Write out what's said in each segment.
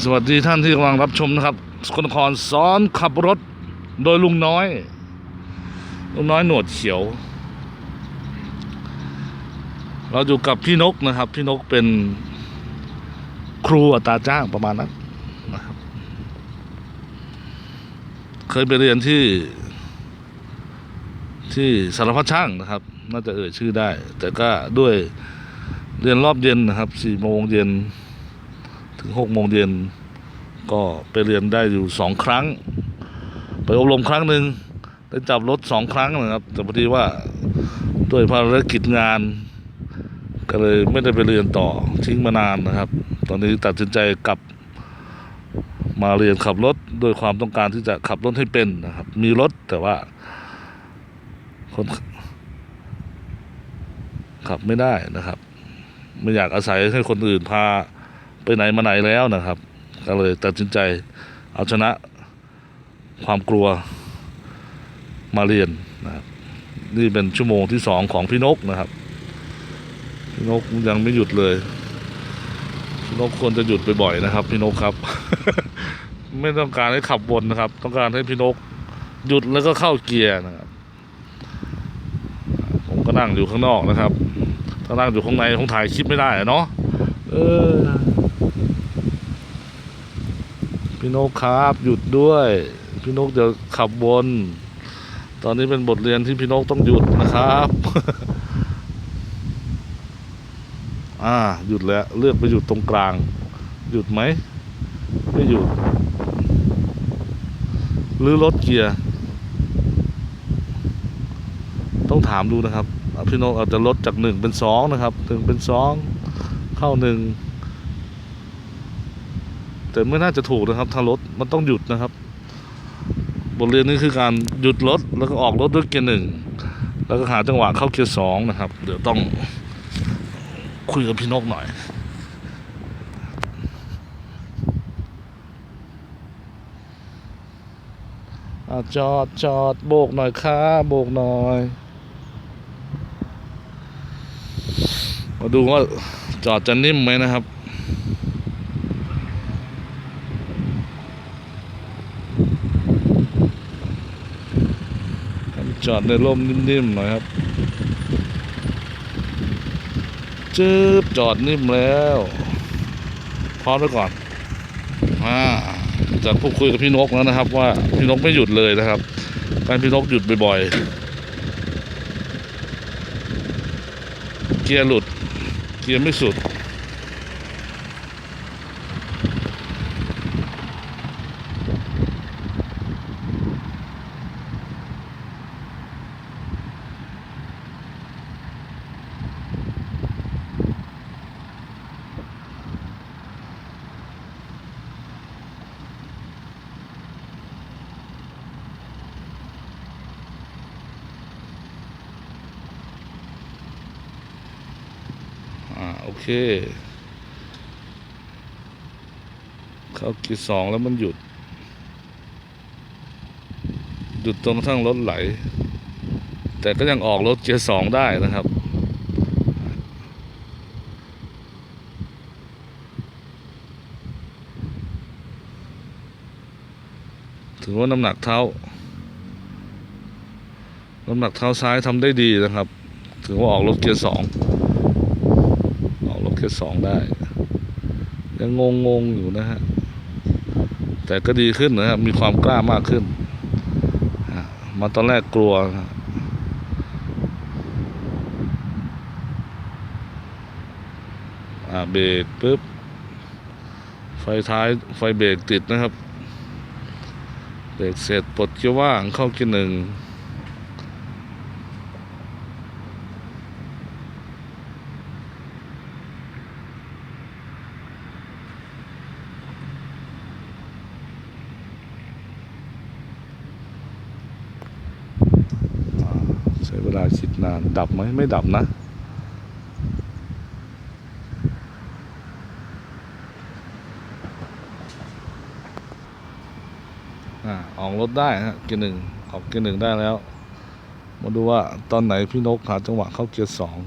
สวัสดีท่านที่กำลังรับชมนะครับสกลนครสอนขับรถโดยลุงน้อย ลุงน้อยหนวดเขียว เราอยู่กับพี่นกนะครับ พี่นกเป็นครูอัตราจ้างประมาณนั้นนะครับ เคยไปเรียนที่ ที่สารพัดช่างนะครับ น่าจะเอ่ยชื่อได้ แต่ก็ด้วยเรียนรอบเย็นนะครับสี่โมงเย็น ถึงหกโมงเย็นก็ไปเรียนได้อยู่สองครั้ง ไปอบรมครั้งหนึ่งได้จับรถสองครั้งนะครับแต่พอดีว่าด้วยภารกิจงาน ก็เลยไม่ได้ไปเรียนต่อทิ้งมานานนะครับ ตอนนี้ตัดสินใจกลับมาเรียนขับรถโดยความต้องการที่จะขับรถให้เป็นนะครับ มีรถแต่ว่าคนขับไม่ได้นะครับ ไม่อยากอาศัยให้คนอื่นพา ไปไหนมาไหนแล้วนะครับ ก็เลยตัดสินใจเอาชนะความกลัวมาเรียนนะครับนี่เป็นชั่วโมงที่สองของพี่นกนะครับ พี่นกยังไม่หยุดเลย พี่นกควรจะหยุดไปบ่อยนะครับ พี่นกครับ ไม่ต้องการให้ขับวนนะครับ ต้องการให้พี่นกหยุดแล้วก็เข้าเกียร์นะครับ ผมก็นั่งอยู่ข้างนอกนะครับ ถ้านั่งอยู่ข้างในคงถ่ายคลิปไม่ได้เนาะเออ พี่นกครับ หยุดด้วย พี่นกจะขับวนตอนนี้เป็นบทเรียนที่พี่นกต้องหยุดนะครับ อ่า หยุดแล้ว เลือกไปหยุดตรงกลาง หยุดไหม ไม่หยุด หรือรถเกียร์ ต้องถามดูนะครับ พี่นกอาจจะลดจากหนึ่งเป็นสองนะครับหนึ่งเป็นสอง เข้าหนึ่ง แต่ไม่น่าจะถูกนะครับ ถ้ารถมันต้องหยุดนะครับ บทเรียนนี้คือการหยุดรถแล้วก็ออกรถด้วยเกียร์หนึ่งแล้วก็หาจังหวะเข้าเกียร์สองนะครับ เดี๋ยวต้องคุยกับพี่นกหน่อยอจอดจอดโบกหน่อยครับโบกหน่อย มาดูว่าจอดจะนิ่มไหมนะครับ จอดในร่มนิ่มๆหน่อยครับจืบจอดนิ่มแล้วพร้อมไว้ก่อนอ่าจะพูดคุยกับพี่นกแล้วนะครับ ว่าพี่นกไม่หยุดเลยนะครับ การพี่นกหยุดบ่อยๆเกียร์หลุดเกียร์ไม่สุด อ่าโอ เคเข้าเกียร์สองแล้วมันหยุด หยุดจนกระทั่งรถไหล แต่ก็ยังออกรถเกียร์สองได้นะครับถือว่าน้ำหนักเท้า น้ำหนักเท้าซ้ายทำได้ดีนะครับ ถือว่าออกรถเกียร์สอง ออกรถแค่สองได้ยังงงงๆอยู่นะฮะ แต่ก็ดีขึ้นนะครับ มีความกล้ามากขึ้น มาตอนแรกกลัว อ่าเบรกปุ๊บ ไฟท้ายไฟเบรกติดนะครับ เบรกเสร็จปลดเกียร์ว่างเข้าเกียร์หนึ่ง ใช้เวลาคิ ดับไหมไม่ดับนะ อ่าออกรถได้ฮะเกียร์หนึ่งออกเกียร์หนึ่งได้แล้ว มาดูว่าตอนไหนพี่นกหาจังหวะเข้าเกียร์สอง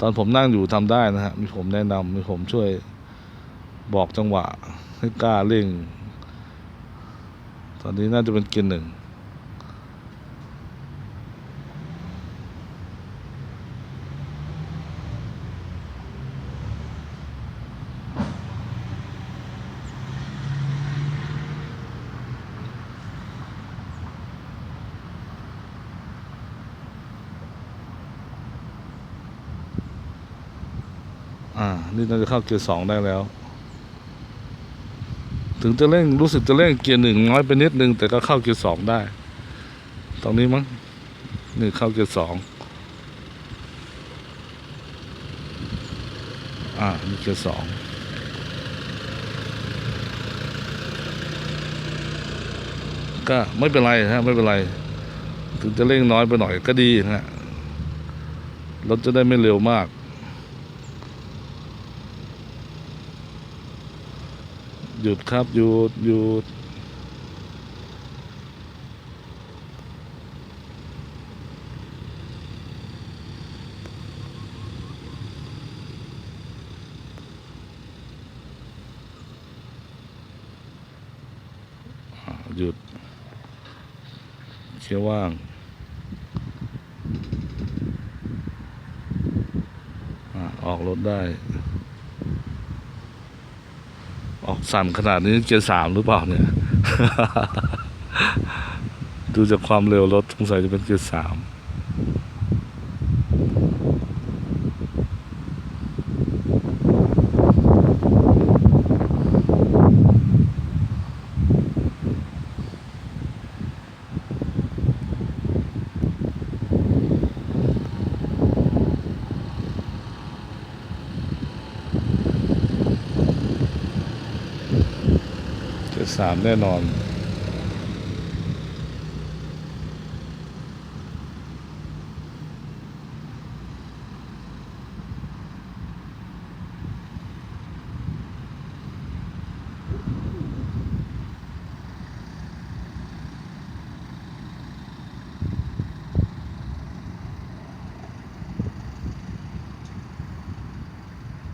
ตอนผมนั่งอยู่ทำได้นะฮะ มีผมแนะนำมีผมช่วยบอกจังหวะให้กล้าเร่ง ตอนนี้น่าจะเป็นเกียร์หนึ่ง อ่า นี่น่าจะเข้าเกียร์สองได้แล้ว ถึงจะเร่งรู้สึกจะเร่งเกียร์หนึ่งน้อยไปนิดนึง แต่ก็เข้าเกียร์สองได้ ตรงนี้มั้งนี่เข้าเกียร์สองอ่านี่เกียร์สองก็ไม่เป็นไรฮะไม่เป็นไร ถึงจะเร่งน้อยไปหน่อยก็ดีฮะรถจะได้ไม่เร็วมาก หยุดครับ หยุด หยุด หยุดเคียวว่างออกรถได้ ออก สั่นขนาดนี้เกียร์สามหรือเปล่าเนี่ย ดูจากความเร็วรถสงสัยจะเป็นเกียร์สาม สามแน่นอน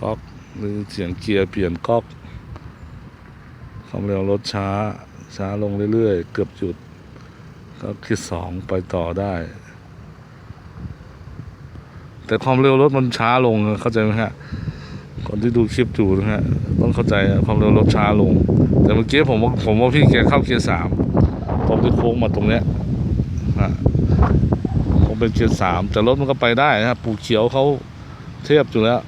ก๊อกหรือเสียงเกียร์เปลี่ยนก๊อก ความเร็วรถช้า ช้าลงเรื่อยๆ เกือบจุด ก็คิดสองไปต่อได้ แต่ความเร็วรถมันช้าลงเข้าใจไหมฮะคนที่ดูคลิปอยู่นะฮะต้องเข้าใจความเร็วรถช้าลง แต่เมื่อกี้ผมว่าผมว่าพี่แกเข้าเกียร์สามตรงที่โค้งมาตรงเนี้ยฮะผมเป็นเกียร์สามแต่รถมันก็ไปได้นะปูเขียวเขาเทียบอยู่แล้ว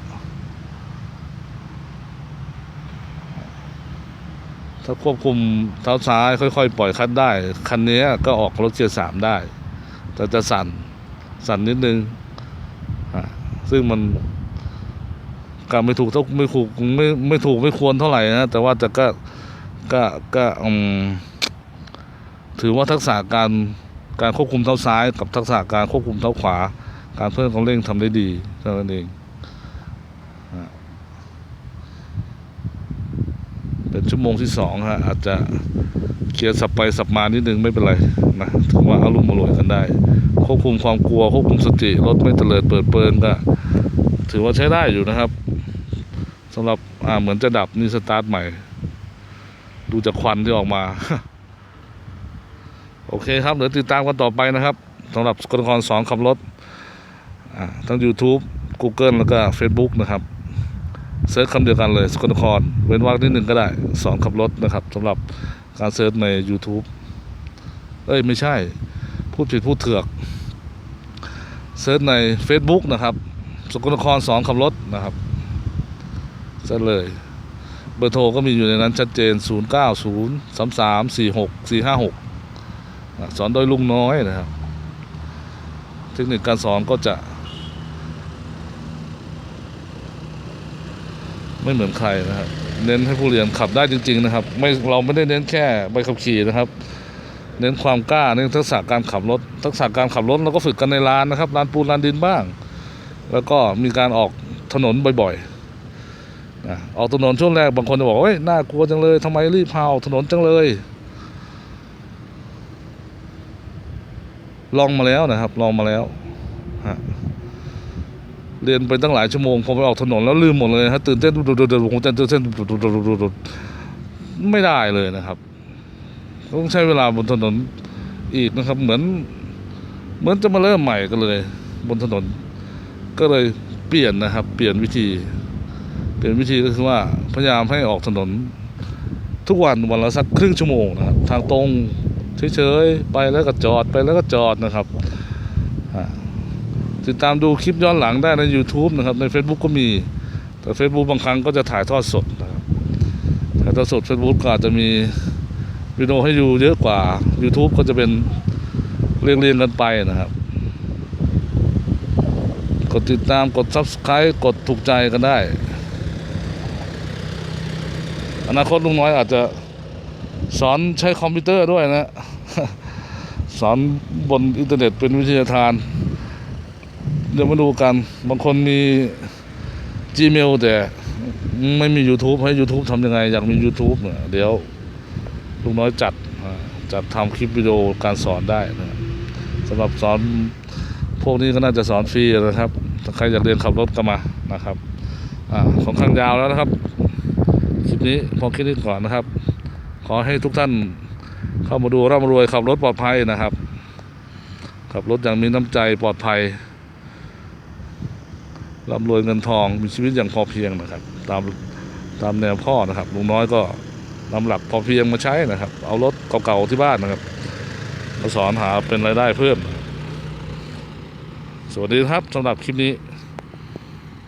ถ้าควบคุมเท้าซ้ายค่อย ๆ ปล่อยคันได้ คันนี้ก็ออกรถเกียร์สามได้แต่จะสั่นสั่นนิดนึงอะซึ่งมันการไม่ถูกเท่าไม่ถูกไม่ไม่ถูกไม่ควรเท่าไหร่นะแต่ว่าแต่ก็ก็ก็ถือว่าทักษะการการควบคุมเท้าซ้าย กับทักษะการควบคุมเท้าขวา การเพิ่มความเร่งทำได้ดีเท่านั้นเอง เป็นชั่วโมงที่สองฮะอาจจะเคลียร์สับไปสับมานิดนึงไม่เป็นไรนะถือว่าอารมณ์อร่วยกันได้ ควบคุมความกลัวควบคุมสติรถไม่เตลิดเปิดเปินก็ถือว่าใช้ได้อยู่นะครับสำหรับอ่าเหมือนจะดับนี่สตาร์ทใหม่ ดูจากควันที่ออกมา โอเคครับเดี๋ยวติดตามกันต่อไปนะครับสำหรับกรกรสอนขับรถอ่าทั้ง YouTube Google แล้วก็ Facebook นะครับ เซิร์ชคำเดียวกันเลยสกลนคร เว้นวรรคนิดหนึ่งก็ได้ สอนขับรถนะครับสำหรับการเซิร์ชใน YouTube เอ้ยไม่ใช่ พูดผิดพูดเถือกเซิร์ชใน Facebook นะครับสกลนครสอนขับรถนะครับเซิร์ชเลย เบอร์โทรก็มีอยู่ในนั้นชัดเจน 0 9 0 3 3 4 6 4 5 6 สอนโดยลุงน้อยนะครับ เทคนิคการสอนก็จะ ไม่เหมือนใครนะครับเน้นให้ผู้เรียนขับได้จริง ๆ นะครับ ไม่เราไม่ได้เน้นแค่ใบขับขี่นะครับ เน้นความกล้าเน้นทักษะการขับรถ ทักษะการขับรถเราก็ฝึกกันในร้านนะครับร้านปูนร้านดินบ้าง แล้วก็มีการออกถนนบ่อยๆนะออกถนนช่วงแรกบางคนจะบอกว่าเฮ้ยน่ากลัวจังเลยทำไมรีบพาออกถนนจังเลย ลองมาแล้วนะครับ ลองมาแล้วฮะ เรียนไปตั้งหลายชั่วโมงพอไปออกถนนแล้วลืมหมดเลยฮะตื่นเต้นดุดๆๆผมตื่นเต้นดุดๆๆๆไม่ได้เลยนะครับ ต้องใช้เวลาบนถนนอีกนะครับ เหมือน เหมือนจะมาเริ่มใหม่กันเลย บนถนน ก็เลยเปลี่ยนนะครับ เปลี่ยนวิธี เปลี่ยนวิธีก็คือว่าพยายามให้ออกถนน ทุกวันวันละสักครึ่งชั่วโมงนะครับ ทางตรงเฉยๆไปแล้วก็จอดไปแล้วก็จอดนะครับ ติดตามดูคลิปย้อนหลังได้ใน YouTube นะครับ ใน Facebook ก็มี แต่ Facebook บางครั้งก็จะถ่ายทอดสดนะครับถ่ายทอดสด Facebook ก็อาจจะมีวิดีโอให้ดูเยอะกว่า YouTube ก็จะเป็นเรียงเรียงๆกันไปนะครับ กดติดตามกด Subscribe กดถูกใจกันได้ อนาคตลุงน้อยอาจจะสอนใช้คอมพิวเตอร์ด้วยนะ สอนบนอินเทอร์เน็ตเป็นวิทยาทาน เดี๋ยวมาดูกัน บางคนมี Gmail แต่ไม่มี YouTube ให้ YouTube ทำยังไง อยากมี YouTube เนี่ยเดี๋ยวลุงน้อยจัดจัดทำคลิปวิดีโอการสอนได้นะสำหรับสอนพวกนี้ก็น่าจะสอนฟรีนะครับถ้าใครอยากเรียนขับรถก็มานะครับอ่าค่อนข้างยาวแล้วนะครับคลิปนี้พอแค่นี้ก่อนนะครับ ขอให้ทุกท่านเข้ามาดูร่ำรวยขับรถปลอดภัยนะครับ ขับรถอย่างมีน้ำใจปลอดภัย ร่ำรวยเงินทองมีชีวิตอย่างพอเพียงนะครับ ตามตามแนวพ่อนะครับลุงน้อยก็นำหลักพอเพียงมาใช้นะครับ เอารถเก่าๆที่บ้านนะครับมาสอนหาเป็นรายได้เพิ่ม สวัสดีครับสำหรับคลิปนี้